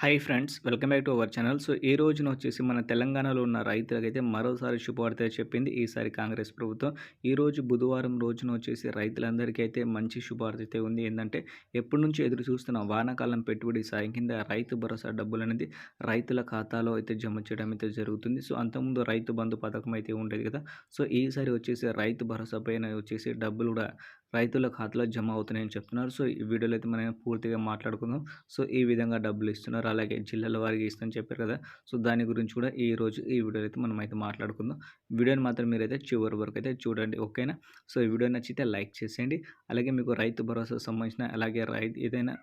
Hi friends welcome back to our channel so ఈ రోజున వచ్చేసి మన తెలంగాణలో ఉన్న రైతులకైతే మరోసారి శుభవార్త చెప్పింది ఈసారి కాంగ్రెస్ ప్రభుత్వం. ఈ రోజు బుధవారం రోజున వచ్చేసి రైతులందరికీ అయితే మంచి శుభవార్త అయితే ఉంది. ఏంటంటే ఎప్పటి నుంచి ఎదురు చూస్తున్న వానాకాలం పెట్టుబడి సాయం కింద రైతు భరోసా డబ్బులు అనేది రైతుల ఖాతాలో అయితే జమ చేయడం అయితే జరుగుతుంది. సో అంతకుముందు రైతు బంధు పథకం అయితే ఉండేది కదా. సో ఈసారి వచ్చేసి రైతు భరోసా పైన వచ్చేసి డబ్బులు కూడా రైతుల ఖాతాలో జమ అవుతున్నాయని చెప్తున్నారు. సో ఈ వీడియోలో అయితే మనం పూర్తిగా మాట్లాడుకుందాం. సో ఈ విధంగా డబ్బులు ఇస్తున్నారు. అలాగే జిల్లాల వారికి ఇస్తామని చెప్పారు కదా. సో దాని గురించి కూడా ఈ రోజు ఈ వీడియోలో అయితే మనం అయితే మాట్లాడుకుందాం. వీడియోని మాత్రం మీరైతే చివరి వరకు అయితే చూడండి. ఓకేనా? సో ఈ వీడియో నచ్చితే లైక్ చేసేయండి. అలాగే మీకు రైతు భరోసా సంబంధించిన అలాగే రైతు ఏదైనా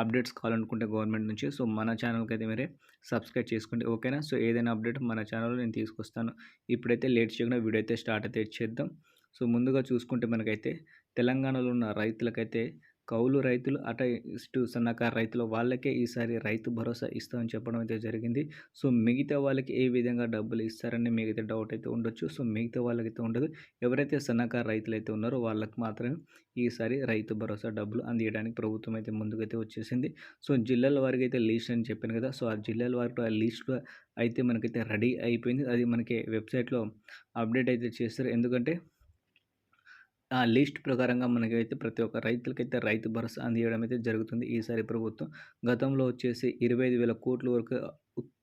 అప్డేట్స్ కావాలనుకుంటే గవర్నమెంట్ నుంచి సో మన ఛానల్కి అయితే మీరే సబ్స్క్రైబ్ చేసుకోండి. ఓకేనా? సో ఏదైనా అప్డేట్ మన ఛానల్లో నేను తీసుకొస్తాను. ఇప్పుడైతే లేట్ చేయకుండా వీడియో అయితే స్టార్ట్ అయితే చేద్దాం. సో ముందుగా చూసుకుంటే మనకైతే తెలంగాణలో ఉన్న రైతులకైతే కౌలు రైతులు అట ఇటు సన్నకారు రైతులు వాళ్ళకే ఈసారి రైతు భరోసా ఇస్తామని చెప్పడం అయితే జరిగింది. సో మిగతా వాళ్ళకి ఏ విధంగా డబ్బులు ఇస్తారని మిగతా డౌట్ అయితే ఉండొచ్చు. సో మిగతా వాళ్ళకైతే ఉండదు. ఎవరైతే సన్నకారు రైతులు అయితే ఉన్నారో వాళ్ళకి మాత్రమే ఈసారి రైతు భరోసా డబ్బులు అందియడానికి ప్రభుత్వం అయితే ముందుకైతే వచ్చేసింది. సో జిల్లాల వారికి అయితే లీస్ట్ అని చెప్పాను కదా! సో ఆ జిల్లాల వారికి ఆ లీస్ట్ అయితే మనకైతే రెడీ అయిపోయింది. అది మనకి వెబ్సైట్లో అప్డేట్ అయితే చేస్తారు. ఎందుకంటే ఆ లిస్ట్ ప్రకారంగా మనకైతే ప్రతి ఒక్క రైతులకైతే రైతు భరోసా అందియడం అయితే జరుగుతుంది. ఈసారి ప్రభుత్వం గతంలో వచ్చేసి ఇరవై ఐదు వేల కోట్ల వరకు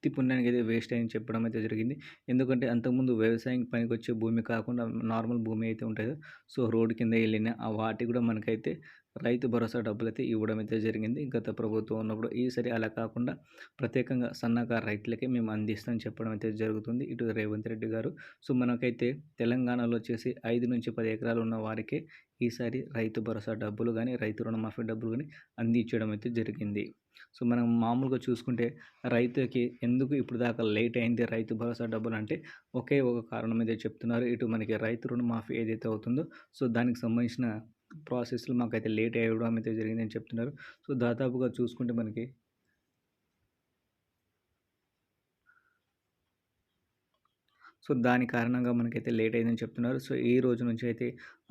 ఉత్తి పుణ్యానికి అయితే వేస్ట్ అయ్యని చెప్పడం అయితే జరిగింది. ఎందుకంటే అంతకుముందు వ్యవసాయం పనికి వచ్చే భూమి కాకుండా నార్మల్ భూమి అయితే ఉంటుంది సో రోడ్డు కింద వెళ్ళిన ఆ వాటి కూడా మనకైతే రైతు భరోసా డబ్బులు అయితే ఇవ్వడం అయితే జరిగింది. గత ప్రభుత్వం ఉన్నప్పుడు ఈసారి అలా కాకుండా ప్రత్యేకంగా సన్నకారు రైతులకే మేము అందిస్తామని చెప్పడం అయితే జరుగుతుంది. ఇటు రేవంత్ రెడ్డి గారు. సో మనకైతే తెలంగాణలో వచ్చేసి ఐదు నుంచి పది ఎకరాలు ఉన్న వారికే ఈసారి రైతు భరోసా డబ్బులు కానీ రైతు రుణమాఫీ డబ్బులు కానీ అందించడం అయితే జరిగింది. సో మనం మామూలుగా చూసుకుంటే రైతుకి ఎందుకు ఇప్పుడు దాకా లేట్ అయింది రైతు భరోసా డబ్బులు అంటే ఒకే ఒక కారణం అయితే చెప్తున్నారు. ఇటు మనకి రైతు రుణమాఫీ ఏదైతే అవుతుందో సో దానికి సంబంధించిన ప్రాసెస్లో మాకైతే లేట్ అయ్యడం అయితే జరిగిందని చెప్తున్నారు. సో దాదాపుగా చూసుకుంటే మనకి సో దాని కారణంగా మనకైతే లేట్ అయిందని చెప్తున్నారు. సో ఈ రోజు నుంచి అయితే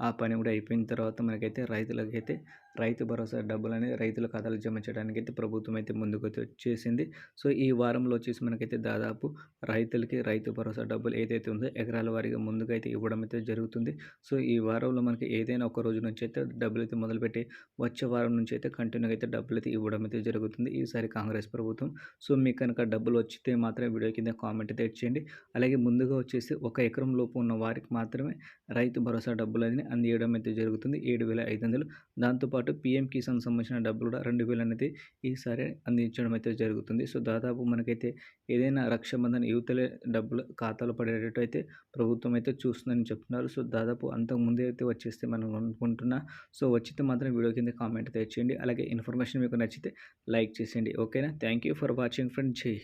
ఆ పని కూడా అయిపోయిన తర్వాత మనకైతే రైతులకైతే రైతు భరోసా డబ్బులు అనేది రైతుల ఖాతాలు జమ చేయడానికి అయితే ప్రభుత్వం అయితే ముందుకు వచ్చేసింది. సో ఈ వారంలో వచ్చేసి మనకైతే దాదాపు రైతులకి రైతు భరోసా డబ్బులు ఏదైతే ఉందో ఎకరాల వారీగా ముందుకైతే ఇవ్వడం అయితే జరుగుతుంది. సో ఈ వారంలో మనకి ఏదైనా ఒక రోజు నుంచి అయితే డబ్బులు అయితే మొదలుపెట్టి వచ్చే వారం నుంచి అయితే కంటిన్యూగా అయితే డబ్బులు అయితే ఇవ్వడం అయితే జరుగుతుంది. ఈసారి కాంగ్రెస్ ప్రభుత్వం. సో మీకు కనుక డబ్బులు వచ్చితే మాత్రమే వీడియో కింద కామెంట్ అయితే ఇచ్చేయండి అలాగే ముందుగా వచ్చేసి ఒక ఎకరం లోపు ఉన్న వారికి మాత్రమే రైతు భరోసా డబ్బులు అనేది అందియడం అయితే జరుగుతుంది. ఏడు వేల ఐదు వందలు. దాంతోపాటు పిఎం కిసాన్ సంబంధించిన డబ్బులు కూడా రెండు వేలు అనేది ఈసారి అందించడం అయితే జరుగుతుంది. సో దాదాపు మనకైతే ఏదైనా రక్షాబంధన్ యువతలే డబ్బులు ఖాతాలో పడేటట్టు అయితే ప్రభుత్వం అయితే చూస్తుందని చెప్తున్నారు. సో దాదాపు అంతకు ముందే అయితే వచ్చేస్తే మనం అనుకుంటున్నా. సో వచ్చితే మాత్రం వీడియో కింద కామెంట్ తెచ్చేయండి. అలాగే ఇన్ఫర్మేషన్ మీకు నచ్చితే లైక్ చేసేయండి. ఓకేనా? Thank you for watching friend జై